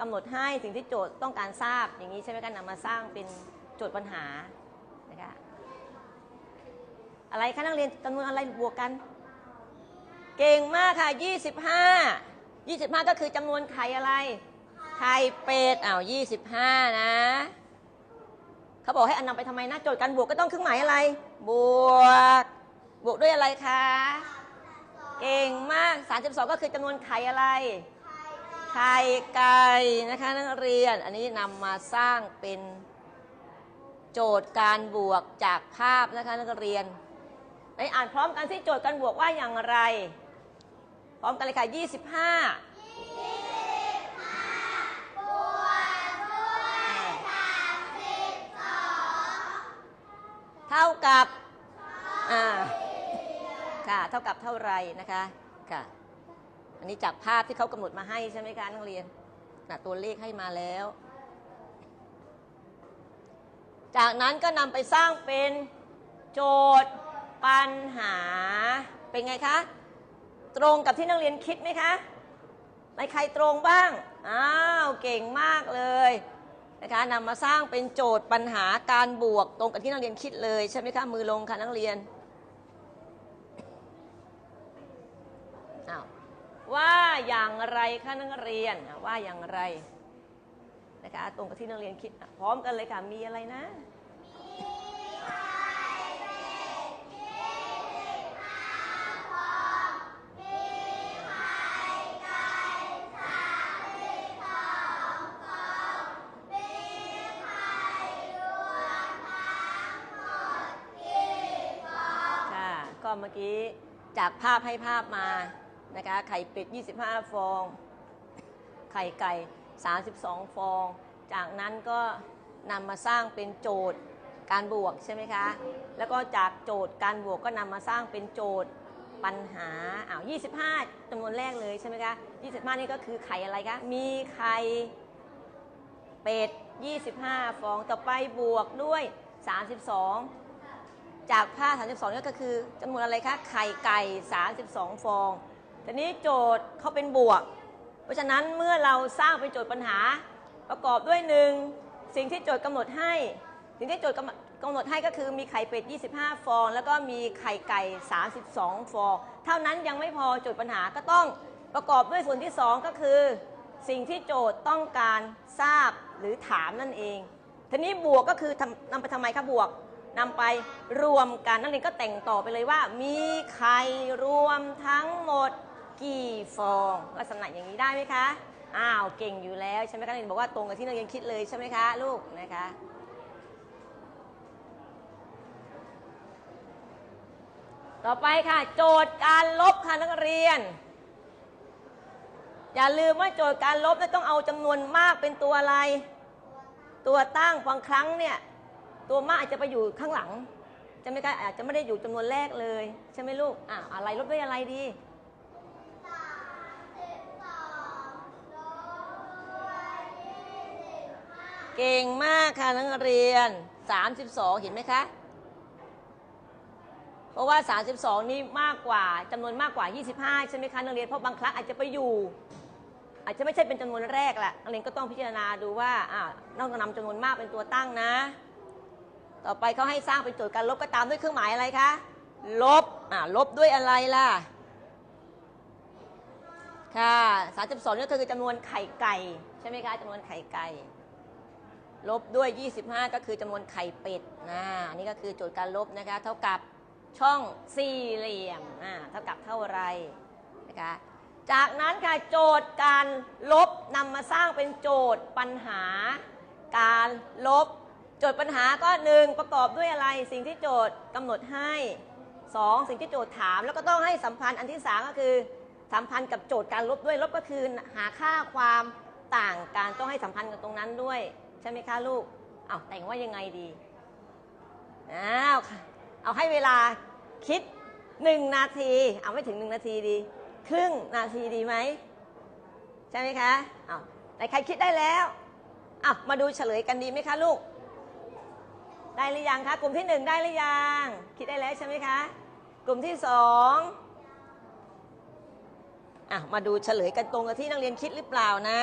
กำหนดให้สิ่งที่โจทย์ต้องการทราบอย่างนี้ใช่ไหมคะนำมาสร้างเป็นโจทย์ปัญหานะคะอะไรคะนักเรียนจำนวนอะไรบวกกัน เก่งมากค่ะ 25 25 ก็คือจำนวนไข่อะไร ไข่เป็ดอ้าว25 นะ เขาบอกให้อันนำไปทำไมนะโจทย์การบวกก็ต้องเครื่องหมายอะไร บวก บวกด้วยอะไรคะ เก่งมาก 32 ก็คือจำนวนไข่อะไร ไข่ไก่นะคะนักเรียนอันนี้นำมาสร้างเป็นโจทย์การบวกจากภาพนะคะนักเรียนในอ่านพร้อมกันสิโจทย์การบวกว่าอย่างไร พร้อมกันเลยค่ะ25เท่ากับอ่าค่ะเท่ากับเท่าไรนะคะค่ะ อันนี้จากภาพที่เขากำหนดมาให้ใช่ไหมคะนักเรียนนะตัวเลขให้มาแล้ว จากนั้นก็นำไปสร้างเป็นโจทย์ปัญหา เป็นไงคะ ตรงกับที่นักเรียนคิดไหมคะในใครตรงบ้าง อ้าว เก่งมากเลยนะคะนำมาสร้างเป็นโจทย์ปัญหาการบวกตรงกับที่นักเรียนคิดเลยใช่ไหมคะ มือลงค่ะนักเรียน อ้าว ว่าอย่างไรคะนักเรียนว่าอย่างไรนะคะตรงกับที่นักเรียนคิดพร้อมกันเลยค่ะมีอะไรนะค่ะก็เมื่อกี้จากภาพให้ภาพมา นะคะ ไข่เป็ด 25 ฟอง ไข่ไก่ 32 ฟอง จากนั้นก็นำมาสร้างเป็นโจทย์การบวกใช่ไหมคะ แล้วก็จากโจทย์การบวกก็นำมาสร้างเป็นโจทย์ปัญหาอ้าว25จำนวนแรกเลยใช่ไหมคะ 25 นี่ก็คือไข่อะไรคะ มีไข่เป็ด 25 ฟอง ต่อไปบวกด้วย 32 จากผ้า32นี่ก็คือจำนวนอะไรคะ ไข่ไก่ 32 ฟอง ทีนี้โจทย์เขาเป็นบวก เพราะฉะนั้นเมื่อเราสร้างเป็นโจทย์ปัญหา ประกอบด้วยหนึ่งสิ่งที่โจทย์กำหนดให้ สิ่งที่โจทย์กำหนดให้ก็คือมีไข่เป็ด 25 ฟอง แล้วก็มีไข่ไก่ 32 ฟอง เท่านั้นยังไม่พอโจทย์ปัญหาก็ต้องประกอบด้วยส่วนที่ 2 ก็คือ สิ่งที่โจทย์ต้องการทราบหรือถามนั่นเอง ทีนี้บวกก็คือทำนำไปทำไมคะบวกนำไปรวมกันนักเรียนก็แต่งต่อไปเลยว่า มีไข่รวมทั้งหมด กี่ฟองลักษณะอย่างนี้ได้ไหมคะอ้าวเก่งอยู่แล้วใช่ไหมคะนักเรียนบอกว่าตรงกับที่นักเรียนคิดเลยใช่ไหมคะลูกนะคะต่อไปค่ะ โจทย์การลบค่ะนักเรียน อย่าลืมว่าโจทย์การลบต้องเอาจำนวนมากเป็นตัวอะไร ตัวตั้งบางครั้งเนี่ยตัวมากอาจจะไปอยู่ข้างหลังใช่ไหมคะอาจจะไม่ได้อยู่จำนวนแรกเลย ใช่ไหมลูกอะอะไรลบด้วยอะไรดี เก่งมากค่ะนักเรียน 32 เห็นไหมคะ เพราะว่า 32 นี่มากกว่าจำนวนมากกว่า 25 ใช่ไหมคะนักเรียน เพราะบางครั้งอาจจะไปอยู่ อาจจะไม่ใช่เป็นจำนวนแรกแหละนักเรียนก็ต้องพิจารณาดูว่าอ่านอกจากนำจำนวนมากเป็นตัวตั้งนะ ต่อไปเขาให้สร้างเป็นโจทย์การลบก็ตามด้วยเครื่องหมายอะไรคะ ลบ อ่าลบด้วยอะไรล่ะ ค่ะ 32นี่ก็คือจำนวนไข่ไก่ ใช่ไหมคะจำนวนไข่ไก่ ลบด้วย 25 ก็คือจำนวนไข่เป็ดนะนี่ก็คือโจทย์การลบนะคะ เท่ากับช่องสี่เหลี่ยมอ่าเท่ากับเท่าไรนะคะ จากนั้นค่ะโจทย์การลบนำมาสร้างเป็นโจทย์ปัญหา การลบ โจทย์ปัญหาก็หนึ่งประกอบด้วยอะไร สิ่งที่โจทย์กำหนดให้สองสิ่งที่โจทย์ถาม แล้วก็ต้องให้สัมพันธ์อันที่สามก็คือสัมพันธ์กับโจทย์การลบด้วยลบก็คือหาค่าความต่างกันต้องให้สัมพันธ์กับตรงนั้นด้วย ใช่ไหมคะลูกเอาแต่งว่ายังไงดีอ้าวเอาให้เวลาคิดหนึ่งนาที เอาไม่ถึงหนึ่งนาทีดี ครึ่งนาทีดีไหมใช่ไหมคะเอาวไหนใครคิดได้แล้วอ้ามาดูเฉลยกันดีไหมคะลูก ได้หรือยังคะกลุ่มที่หนึ่งได้หรือยังคิดได้แล้วใช่ไหมคะ กลุ่มที่สองอะมาดูเฉลยกันตรงกับที่นักเรียนคิดหรือเปล่านะ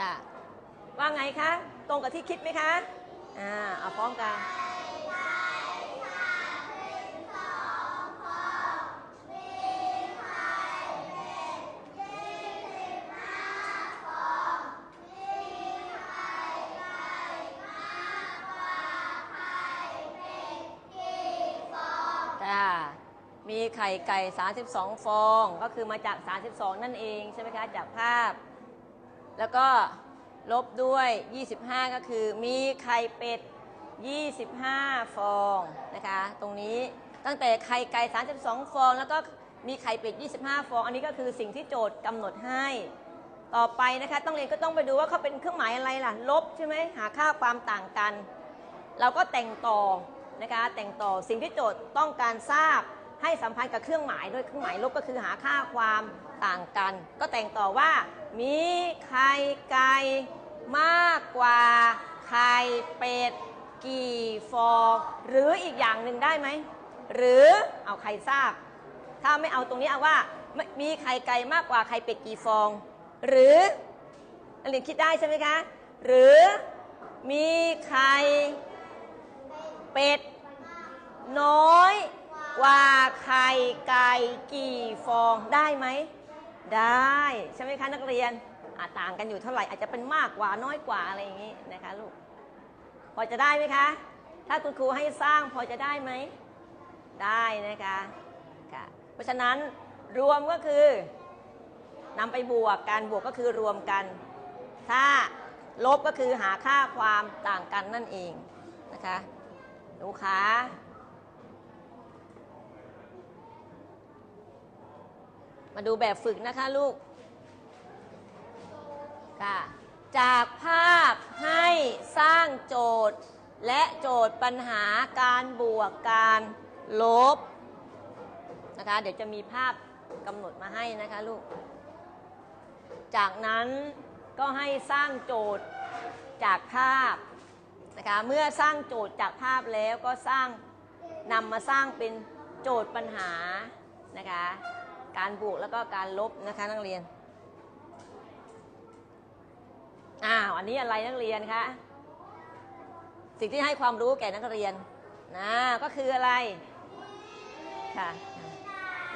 จ้ะว่าไงคะ ตรงกับที่คิดไหมคะ อ่า เอาพร้อมกันจ้ามีไข่ไก่ 32 ฟอง ก็คือมาจาก 32 นั่นเอง ใช่ไหมคะ จากภาพ แล้วก็ลบด้วย 25 ก็คือมีไข่เป็ด 25 ฟองนะคะ ตรงนี้ตั้งแต่ไข่ไก่ 32 ฟอง แล้วก็มีไข่เป็ด 25 ฟอง อันนี้ก็คือสิ่งที่โจทย์กำหนดให้ ต่อไปนะคะ ต้องเรียนก็ต้องไปดูว่าเขาเป็นเครื่องหมายอะไรล่ะ ลบใช่ไหมหาค่าความต่างกัน เราก็แต่งต่อนะคะ แต่งต่อสิ่งที่โจทย์ต้องการทราบให้สัมพันธ์กับเครื่องหมายด้วยเครื่องหมายลบก็คือหาค่าความต่างกัน ก็แต่งต่อว่า มีไข่ไก่มากกว่าไข่เป็ดกี่ฟอง หรืออีกอย่างหนึ่งได้ไหม หรือเอาใครทราบ ถ้าไม่เอาตรงนี้เอาว่าม่มีไข่ไก่มากกว่าไข่เป็ดกี่ฟอง หรือนักเรียนคิดได้ใช่ไหมคะ หรือมีไข่เป็ดน้อยกว่าไข่ไก่กี่ฟองได้ไหม ได้ใช่ไหมคะนักเรียนอะต่างกันอยู่เท่าไหร่อาจจะเป็นมากกว่าน้อยกว่าอะไรอย่างนี้นะคะลูกพอจะได้ไหมคะ ถ้าคุณครูให้สร้างพอจะได้ไหมได้นะคะค่ะเพราะฉะนั้นรวมก็คือนำไปบวกกันบวกก็คือรวมกัน ถ้าลบก็คือหาค่าความต่างกันนั่นเองนะคะดูคะ มาดูแบบฝึกนะคะลูก ค่ะ จากภาพให้สร้างโจทย์ และโจทย์ปัญหาการบวกการลบนะคะ เดี๋ยวจะมีภาพกำหนดมาให้นะคะลูก จากนั้นก็ให้สร้างโจทย์จากภาพนะคะ เมื่อสร้างโจทย์จากภาพแล้วก็สร้างนำมาสร้างเป็นโจทย์ปัญหานะคะ การบวกแล้วก็การลบนะคะนักเรียน อ้าวอันนี้อะไรนักเรียนคะสิ่งที่ให้ความรู้แก่นักเรียนนะก็คืออะไรค่ะ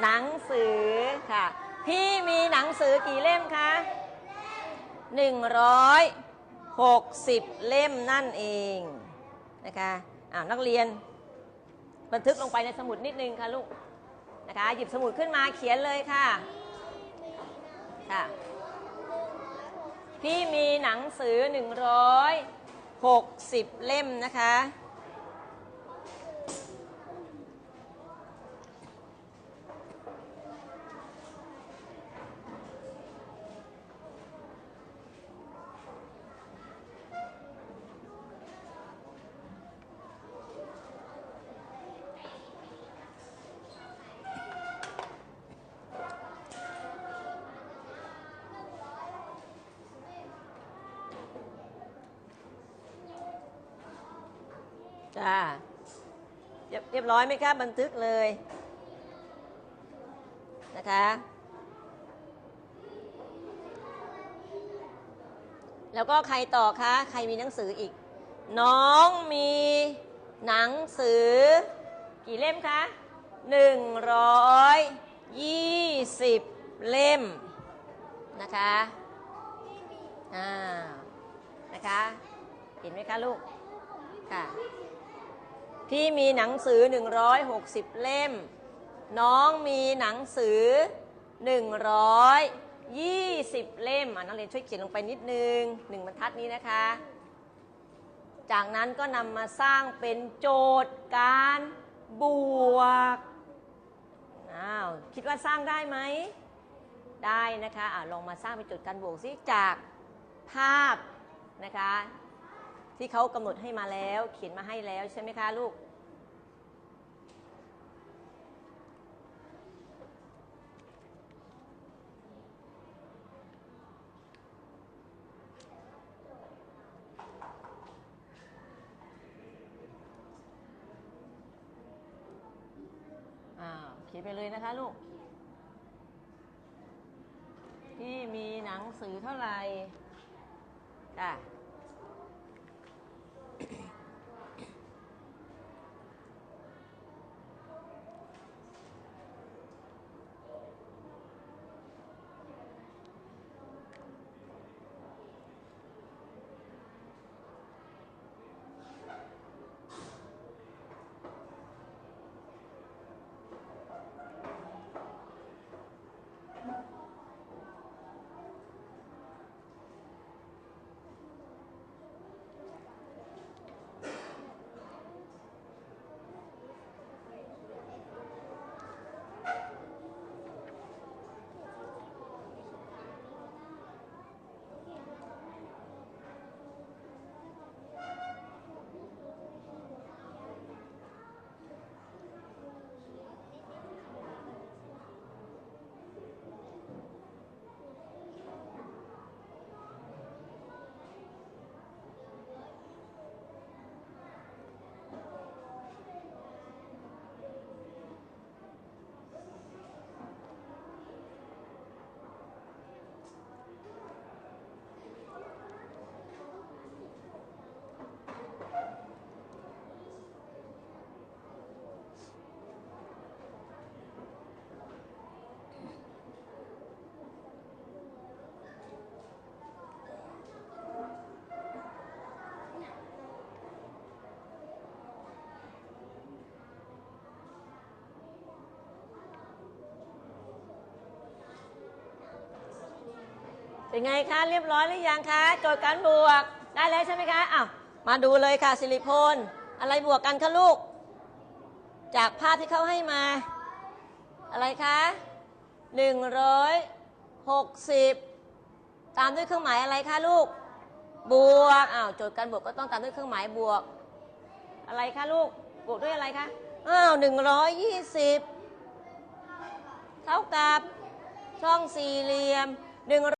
หนังสือค่ะ พี่มีหนังสือกี่เล่มคะ160เล่มนั่นเองนะคะอ้าวนักเรียน บันทึกลงไปในสมุดนิดนึงค่ะลูก นะคะ หยิบสมุดขึ้นมาเขียนเลยค่ะค่ะ พี่มีหนังสือ 160 เล่มนะคะ จ้าเรียบร้อยไหมคะบันทึกเลยนะคะ แล้วก็ใครต่อคะ ใครมีหนังสืออีก น้องมีหนังสือ กี่เล่มคะหนึ่งร้อยยี่สิบเล่มนะคะอ่านะคะ เห็นไหมคะลูก ค่ะ พี่มีหนังสือ 160 เล่ม น้องมีหนังสือ 120 เล่มอะนักเรียนช่วยเขียนลงไปนิดนึงหนึ่งบรรทัดนี้นะคะ จากนั้นก็นำมาสร้างเป็นโจทย์การบวกอ้าวคิดว่าสร้างได้ไหม ได้นะคะอะลองมาสร้างเป็นโจทย์การบวกซิจากภาพนะคะ ที่เขากำหนดให้มาแล้ว เขียนมาให้แล้วใช่ไหมคะลูกอ่าเขียนไปเลยนะคะลูก ที่มีหนังสือเท่าไหร่จ้ะ เป็นไงคะเรียบร้อยหรือยังคะโจทย์การบวกได้แล้วใช่ไหมคะอ้าวมาดูเลยค่ะสิริพลอะไรบวกกันคะลูก จากภาพที่เขาให้มา อะไรคะหนึ่งร้อยหกสิบตามด้วยเครื่องหมายอะไรคะลูก บวกอ้าวโจทย์การบวกก็ต้องตามด้วยเครื่องหมายบวก อะไรคะลูกบวกด้วยอะไรคะอ้าวหนึ่งร้อยยี่สิบเท่ากับช่องสี่เหลี่ยมหนึ่ง